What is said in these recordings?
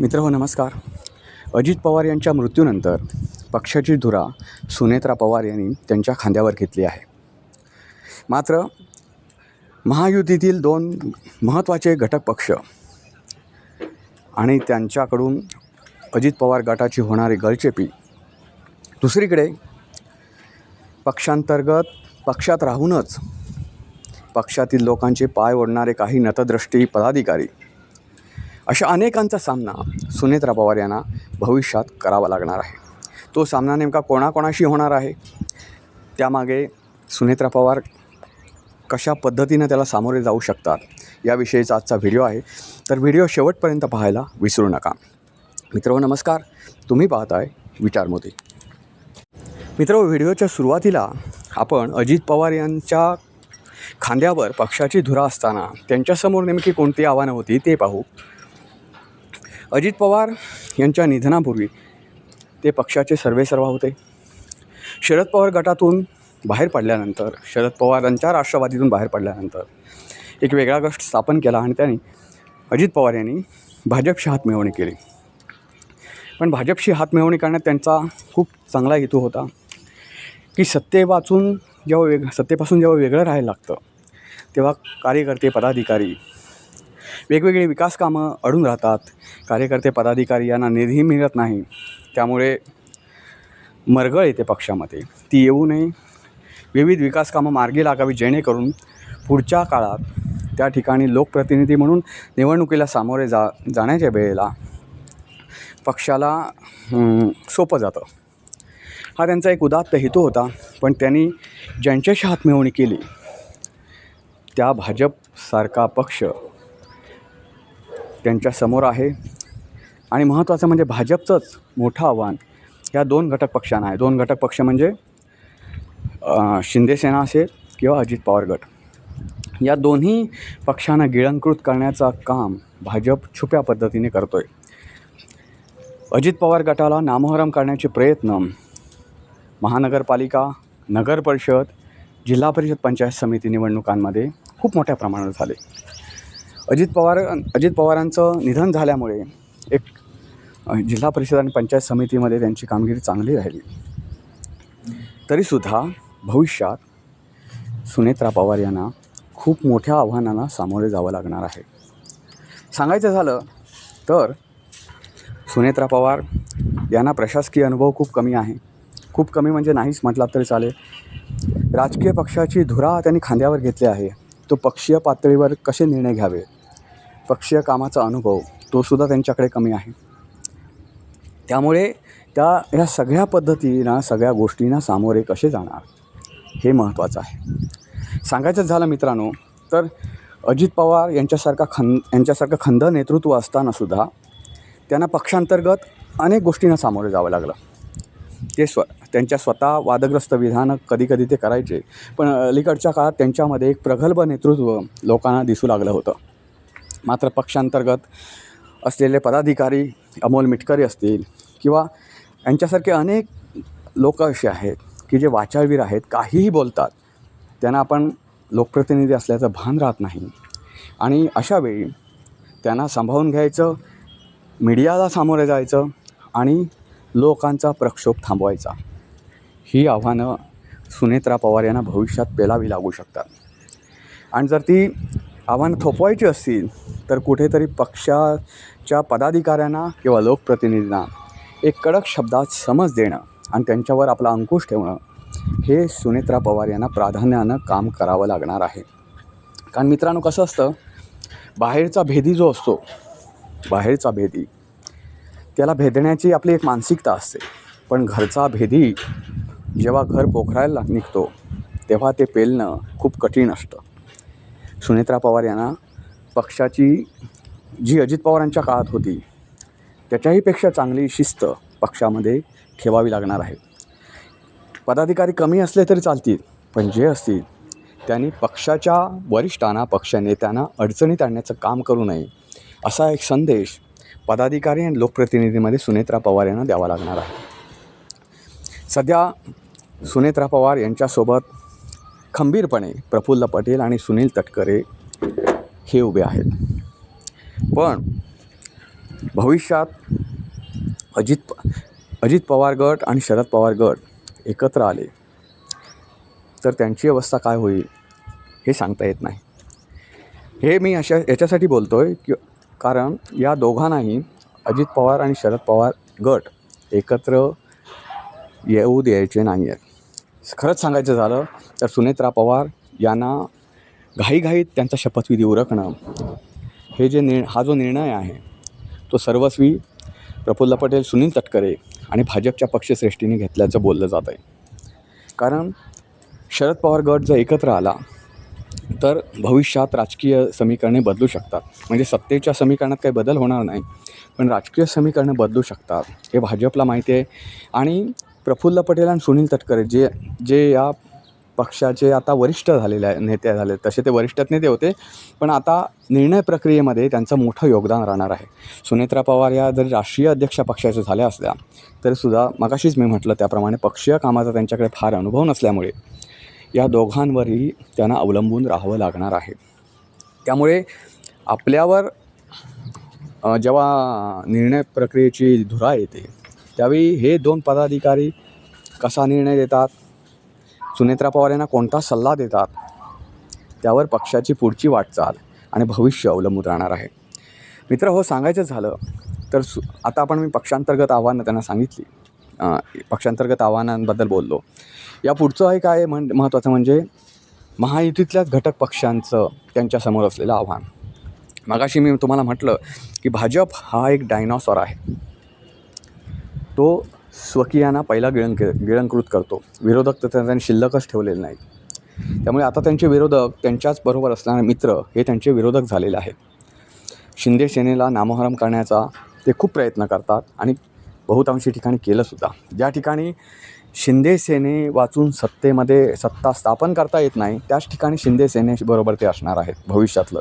मित्र हो नमस्कार. अजित पवार यांच्या मृत्यूनंतर पक्षाची धुरा सुनेत्रा पवार यांनी त्यांच्या खांद्यावर घेतली आहे. मात्र महायुतीतील दोन महत्त्वाचे घटक पक्ष आणि त्यांच्याकडून अजित पवार गटाची होणारी गळचेपी दुसरीकडे पक्षांतर्गत पक्षात राहूनच पक्षातील लोकांचे पाय ओढणारे काही नतद्रष्टी पदाधिकारी अशा अनेकांचा सामना सुनेत्रा पवार यांना भविष्यात करावा लागणार आहे. तो सामना नेमका कोणाकोणाशी होणार आहे? त्यामागे सुनेत्रा पवार कशा पद्धतीनं त्याला सामोरे जाऊ शकतात? याविषयीचा आजचा व्हिडिओ आहे. तर व्हिडिओ शेवटपर्यंत पाहायला विसरू नका. मित्र नमस्कार. तुम्ही पाहताय विचारमोती मित्र व्हिडिओच्या सुरुवातीला आपण अजित पवार यांच्या खांद्यावर पक्षाची धुरा असताना त्यांच्यासमोर नेमकी कोणती आव्हानं होती ते पाहू. अजित पवार यांच्या निधनापूर्वी ते पक्षाचे सर्वेसर्वा होते. शरद पवार गटातून बाहेर पडल्यानंतर शरद पवारांच्या राष्ट्रवादीतून बाहेर पडल्यानंतर एक वेगळा गट स्थापन केला आणि त्यांनी अजित पवार यांनी भाजपशी हातमिळवणी केली. पण भाजपशी हातमिळवणी करण्यात त्यांचा खूप चांगला हेतू होता की सत्ते वाचून जेव्हा वेग सत्तेपासून जेव्हा वेगळं राहायला लागतं तेव्हा कार्यकर्ते पदाधिकारी वेगवेगळी विकास कामं अडून राहतात. कार्यकर्ते पदाधिकारी यांना निधी मिळत नाही. त्यामुळे मरगळ येते पक्षामध्ये. ती येऊ नये. विविध विकास कामं मार्गी लागावी जेणेकरून पुढच्या काळात त्या ठिकाणी लोकप्रतिनिधी म्हणून निवडणुकीला सामोरे जा जाण्याच्या वेळेला पक्षाला सोपं जातं. हा त्यांचा एक उदात्त हेतू होता पण त्यांनी ज्यांच्याशी हातमिळवणी केली त्या भाजपसारखा पक्ष त्यांच्यासमोर आहे. आणि महत्त्वाचं म्हणजे भाजपचंच मोठं आव्हान या दोन घटक पक्षांना आहे. दोन घटक पक्ष म्हणजे शिंदेसेना असेल किंवा अजित पवार गट. या दोन्ही पक्षांना गिळंकृत करण्याचा काम भाजप छुप्या पद्धतीने करतो आहे अजित पवार गटाला नामोहरम करण्याचे प्रयत्न महानगरपालिका नगर परिषद जिल्हा परिषद पंचायत समिती निवडणुकांमध्ये खूप मोठ्या प्रमाणात झाले. अजित पवार अजित पवारांचं निधन झाल्यामुळे एक जिल्हा परिषद आणि पंचायत समितीमध्ये त्यांची कामगिरी चांगली राहिली. तरीसुद्धा भविष्यात सुनेत्रा पवार यांना खूप मोठ्या आव्हानांना सामोरे जावं लागणार आहे. सांगायचं झालं तर सुनेत्रा पवार यांना प्रशासकीय अनुभव खूप कमी आहे. खूप कमी म्हणजे नाहीच म्हटला तरी चालेल. राजकीय पक्षाची धुरा त्यांनी खांद्यावर घेतली आहे. तो पक्षीय पातळीवर कसे निर्णय घ्यावे? पक्षीय कामाचा अनुभव तो सुद्धा त्यांच्याकडे कमी आहे. त्यामुळे त्या ह्या सगळ्या पद्धतींना सगळ्या गोष्टींना सामोरे कसे जाणार हे महत्त्वाचं आहे. सांगायचं झालं मित्रांनो तर अजित पवार यांच्यासारखा खं यांच्यासारखं खंद नेतृत्व असतानासुद्धा त्यांना पक्षांतर्गत अनेक गोष्टींना सामोरे जावं लागलं. ते स्व त्यांच्या स्वतः वादग्रस्त विधानं कधीकधी ते करायचे पण अलीकडच्या काळात त्यांच्यामध्ये एक प्रगल्भ नेतृत्व लोकांना दिसू लागलं होतं. मात्र पक्षांतर्गत असलेले पदाधिकारी अमोल मिटकरी असतील किंवा यांच्यासारखे अनेक लोक असे आहेत की जे वाचाळवीर आहेत काहीही बोलतात त्यांना आपण लोकप्रतिनिधी असल्याचं भान राहत नाही. आणि अशावेळी त्यांना सांभाळून घ्यायचं मीडियाला सामोरे जायचं आणि लोकांचा प्रक्षोभ थांबवायचा. ही आव्हानं सुनेत्रा पवार यांना भविष्यात पेलावी लागू शकतात. आणि जर ती आव्हानं थोपवायची असतील तर कुठेतरी पक्षाच्या पदाधिकाऱ्यांना किंवा लोकप्रतिनिधींना एक कडक शब्दात समज देणं आणि त्यांच्यावर आपला अंकुश ठेवणं हे सुनेत्रा पवार यांना प्राधान्यानं काम करावं लागणार आहे. कारण मित्रांनो कसं असतं बाहेरचा भेदी जो असतो बाहेरचा भेदी त्याला भेदण्याची आपली एक मानसिकता असते. पण घरचा भेदी जेव्हा घर पोखरायला निघतो तेव्हा ते पेलणं खूप कठीण असतं. सुनेत्रा पवार यांना पक्षाची जी अजित पवारांच्या काळात होती त्याच्याहीपेक्षा चांगली शिस्त पक्षामध्ये ठेवावी लागणार आहे. पदाधिकारी कमी असले तरी चालतील पण जे असतील त्यांनी पक्षाच्या वरिष्ठांना पक्षनेत्यांना अडचणीत आणण्याचं काम करू नये असा एक संदेश पदाधिकारी आणि लोकप्रतिनिधीमध्ये सुनेत्रा पवार यांना द्यावा लागणार आहे. सध्या सुनेत्रा पवार यांच्यासोबत खंबीरपणे प्रफुल्ल पटेल आणि सुनील तटकरे हे उभे आहेत. पण भविष्यात अजित अजित पवार गट आणि शरद पवार गट एकत्र आले तर त्यांची अवस्था काय होईल हे सांगता येत नाही. हे मी अशा याच्यासाठी बोलतो आहे की कारण या दोघांनाही अजित पवार आणि शरद पवार गट एकत्र येऊ द्यायचे नाही आहेत खरंच सांगायचं झालं तर सुनेत्रा पवार यांना घाईघाईत त्यांचा शपथविधी उरकणं हे जे निर् हा जो निर्णय आहे तो सर्वस्वी प्रफुल्ल पटेल सुनील तटकरे आणि भाजपच्या पक्षश्रेष्ठीने घेतल्याचं बोललं जात आहे. कारण शरद पवार गट जर एकत्र आला तर भविष्यात राजकीय समीकरणे बदलू शकतात. म्हणजे सत्तेच्या समीकरणात काही बदल होणार नाही पण राजकीय समीकरणं बदलू शकतात हे भाजपला माहिती आहे. आणि प्रफुल्ल पटेल आणि सुनील तटकरे जे जे या पक्षाचे आता वरिष्ठ झालेले नेते झाले तसे ते वरिष्ठ नेते होते. पण आता निर्णय प्रक्रियेमध्ये त्यांचं मोठं योगदान राहणार आहे. सुनेत्रा पवार या जरी राष्ट्रीय अध्यक्ष पक्षाच्या झाल्या असल्या तरीसुद्धा मगाशीच मी म्हटलं त्याप्रमाणे पक्षीय कामाचा त्यांच्याकडे फार अनुभव नसल्यामुळे या दोघांवरही त्यांना अवलंबून राहावं लागणार आहे. त्यामुळे आपल्यावर जेव्हा निर्णय प्रक्रियेची धुरा येते त्यावेळी हे दोन पदाधिकारी कसा निर्णय देतात? सुनेत्रा पवार यांना कोणता सल्ला देतात त्यावर पक्षाची पुढची वाटचाल आणि भविष्य अवलंबून राहणार आहे. मित्र हो सांगायचं झालं तर सु आता आपण मी पक्षांतर्गत आव्हानं त्यांना सांगितली. पक्षांतर्गत आव्हानांबद्दल बोललो. या पुढचं आहे काय म्हण महत्त्वाचं म्हणजे महायुतीतल्याच घटक पक्षांचं त्यांच्यासमोर असलेलं आव्हान. मगाशी मी तुम्हाला म्हटलं की भाजप हा एक डायनॉसॉर आहे. तो स्वकीयांना पहिला गिळंक गिळंकृत करतो. विरोधक तर त्यांनी शिल्लकच ठेवलेले नाहीत. त्यामुळे आता त्यांचे विरोधक त्यांच्याच बरोबर असणारे मित्र हे त्यांचे विरोधक झालेले आहेत. शिंदे सेनेला नामोहरम करण्याचा ते खूप प्रयत्न करतात आणि बहुतांशी ठिकाणी केलंसुद्धा ज्या ठिकाणी शिंदे सेने वाचून सत्तेमध्ये सत्ता स्थापन करता येत नाही त्याच ठिकाणी शिंदे सेनेबरोबर ते असणार आहेत भविष्यातलं.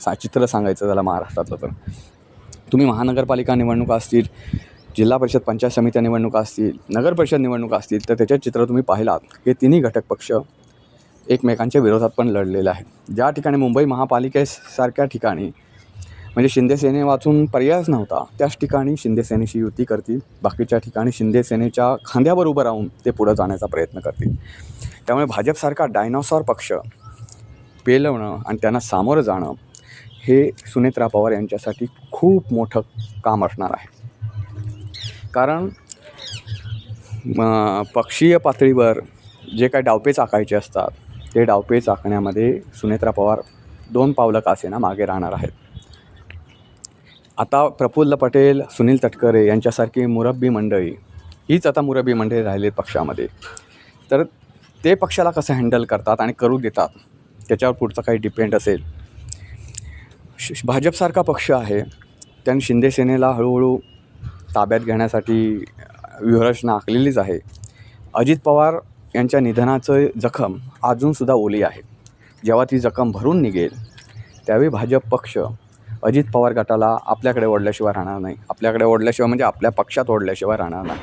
सा चित्र सांगायचं झालं महाराष्ट्रातलं तर. तुम्ही महानगरपालिका निवडणुका असतील जिल्हा परिषद पंचायत समित्या निवडणुका असतील नगर परिषद निवडणुका असतील तर त्याचे चित्र तुम्ही पाहिलात. हे तिन्ही घटक पक्ष एकमेकांच्या विरोधात पण लढलेले आहेत. ज्या ठिकाणी मुंबई महापालिकेसारख्या ठिकाणी म्हणजे शिंदेसेने वाचून पर्यायच नव्हता त्याच ठिकाणी शिंदेसेनेशी युती करतील. बाकीच्या ठिकाणी शिंदेसेनेच्या खांद्यावर उभं राहून ते पुढं जाण्याचा प्रयत्न करतील. त्यामुळे भाजपसारखा डायनॉसॉर पक्ष पेलवणं आणि त्यांना सामोरं जाणं हे सुनेत्रा पवार यांच्यासाठी खूप मोठं काम असणार आहे. कारण पक्षीय पातळीवर जे काही डावपेच आखायचे असतात ते डावपेच आखण्यामध्ये सुनेत्रा पवार दोन पावलं का असेना मागे राहणार आहेत. आता प्रफुल्ल पटेल सुनील तटकरे यांच्यासारखी मुरब्बी मंडळी हीच आता मुरब्बी मंडळी राहिली पक्षामध्ये. तर ते पक्षाला कसं हँडल करतात आणि करू देतात त्याच्यावर पुढचं काही डिपेंड असेल. श भाजपसारखा पक्ष आहे त्यांनी शिंदेसेनेला हळूहळू ताब्यात घेण्यासाठी व्यूहरचना आखलेलीच आहे. अजित पवार यांच्या निधनाचं जखम अजूनसुद्धा ओली आहे. जेव्हा ती जखम भरून निघेल त्यावेळी भाजप पक्ष अजित पवार गटाला आपल्याकडे ओढल्याशिवाय राहणार नाही. आपल्याकडे ओढल्याशिवाय म्हणजे आपल्या पक्षात ओढल्याशिवाय राहणार नाही.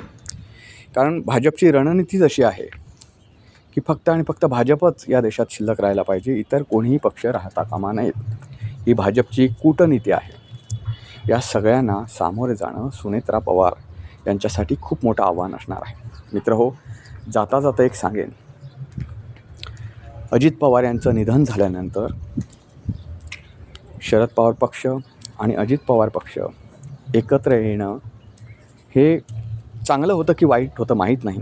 कारण भाजपची रणनीतीच अशी आहे की फक्त आणि फक्त भाजपच या देशात शिल्लक राहायला पाहिजे. इतर कोणीही पक्ष राहता कामा नयेत ही भाजपची कूटनीती आहे. या सगळ्यांना सामोरे जाणं सुनेत्रा पवार यांच्यासाठी खूप मोठं आव्हान असणार आहे. मित्र हो जाता जाता एक सांगेन. अजित पवार यांचं निधन झाल्यानंतर शरद पवार पक्ष आणि अजित पवार पक्ष एकत्र येणं हे चांगलं होतं की वाईट होतं माहीत नाही.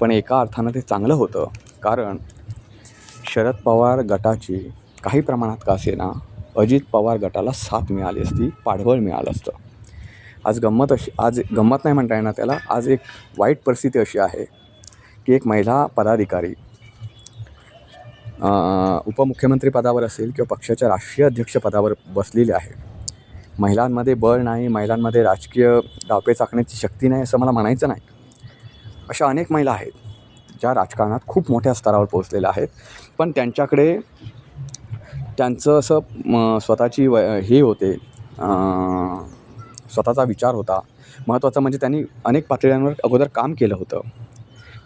पण एका अर्थानं ते चांगलं होतं. कारण शरद पवार गटाची काही प्रमाणात का असेना अजित पवार गटाला साथ मिळाली असती पाठबळ मिळालं असतं. आज गंमत अशी आज गंमत नाही म्हणता येणार त्याला आज एक वाईट परिस्थिती अशी आहे की एक महिला पदाधिकारी उपमुख्यमंत्री पदावर असेल किंवा पक्षाच्या राष्ट्रीय अध्यक्ष पदावर बसलेली आहे. महिलांमध्ये बळ नाही महिलांमध्ये राजकीय डावपे चाकण्याची शक्ती नाही असं मला म्हणायचं नाही. अशा अनेक महिला आहेत ज्या राजकारणात खूप मोठ्या स्तरावर पोहोचलेल्या आहेत. पण त्यांच्याकडे त्यांचं असं स्वतःची व हे होते स्वतःचा विचार होता. महत्त्वाचं म्हणजे त्यांनी अनेक पातळ्यांवर अगोदर काम केलं होतं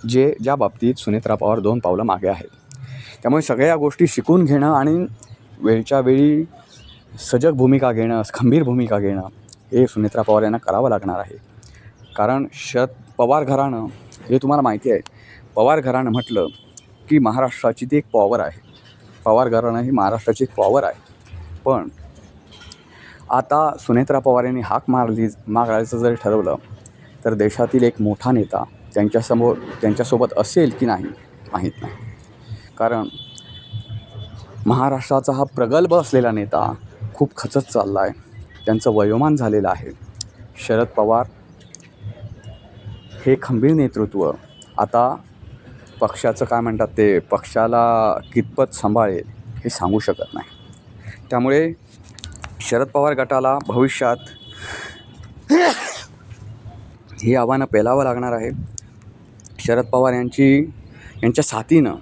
जे ज्या बाबतीत सुनेत्रा पवार दोन पावलं मागे आहेत. त्यामुळे सगळ्या या गोष्टी शिकून घेणं आणि वेळच्या वेळी सजग भूमिका घेणं खंबीर भूमिका घेणं हे सुनेत्रा पवार यांना करावं लागणार आहे. कारण शरद पवार घराणं हे तुम्हाला माहिती आहे पवार घराणं म्हटलं की महाराष्ट्राची ती एक पॉवर आहे. पवार घराणं ही महाराष्ट्राची पॉवर आहे. पण आता सुनेत्रा पवार यांनी हाक मारली मारायचं जरी ठरवलं तर देशातील एक मोठा नेता त्यांच्यासमोर त्यांच्यासोबत असेल की नाही माहीत नाही. कारण महाराष्ट्राचा हा प्रगल्भ असलेला नेता खूप खचत चालला आहे त्यांचं वयोमान झालेलं आहे. शरद पवार हे खंबीर नेतृत्व आता पक्षाचं काय म्हणतात ते पक्षाला कितपत सांभाळेल हे सांगू शकत नाही. त्यामुळे शरद पवार गटाला भविष्यात ही आव्हानं पेलावं लागणार आहे. शरद पवार यांची यांच्या साथीनं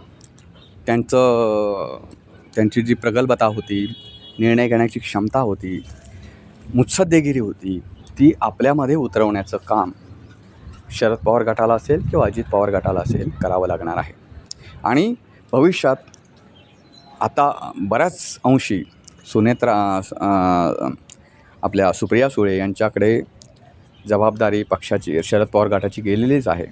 त्यांचं त्यांची जी प्रगल्भता होती निर्णय घेण्याची क्षमता होती मुत्सद्देगिरी होती ती आपल्यामध्ये उतरवण्याचं काम शरद पवार गटाला असेल किंवा अजित पवार गटाला असेल करावं लागणार आहे. आणि भविष्यात आता बऱ्याच अंशी सुनेत्रा आपल्या सुप्रिया सुळे यांच्याकडे जबाबदारी पक्षाची शरद पवार गटाची गेलेलीच आहे.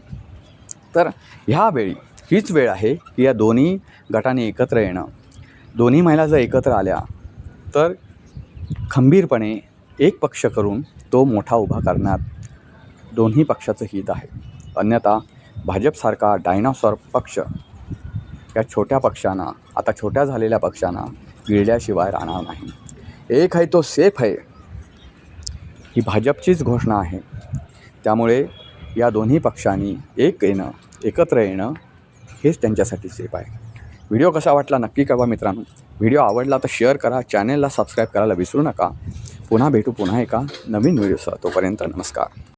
तर ह्यावेळी हीच वेळ आहे की या दोन्ही गटाने एकत्र येणं. दोन्ही महिला जर एकत्र आल्या तर खंबीरपणे एक पक्ष करून तो मोठा उभा करण्यात दोन्ही पक्षाचं हित आहे. अन्यथा भाजपसारखा डायनासॉर पक्ष या छोट्या पक्षांना आता छोट्या झालेल्या पक्षांना गिळल्याशिवाय राहणार नाही. एक आहे तो सेफ आहे. ही भाजपचीच घोषणा आहे. त्यामुळे या दोन्ही पक्षांनी एक येणं एकत्र येणं हेच त्यांच्यासाठी सेफ आहे. व्हिडिओ कसा वाटला नक्की कळवा मित्रांनो. व्हिडिओ आवडला तर शेअर करा चॅनेलला सबस्क्राईब करायला विसरू नका. पुन्हा भेटू पुन्हा एका नवीन व्हिडिओसह. तोपर्यंत नमस्कार.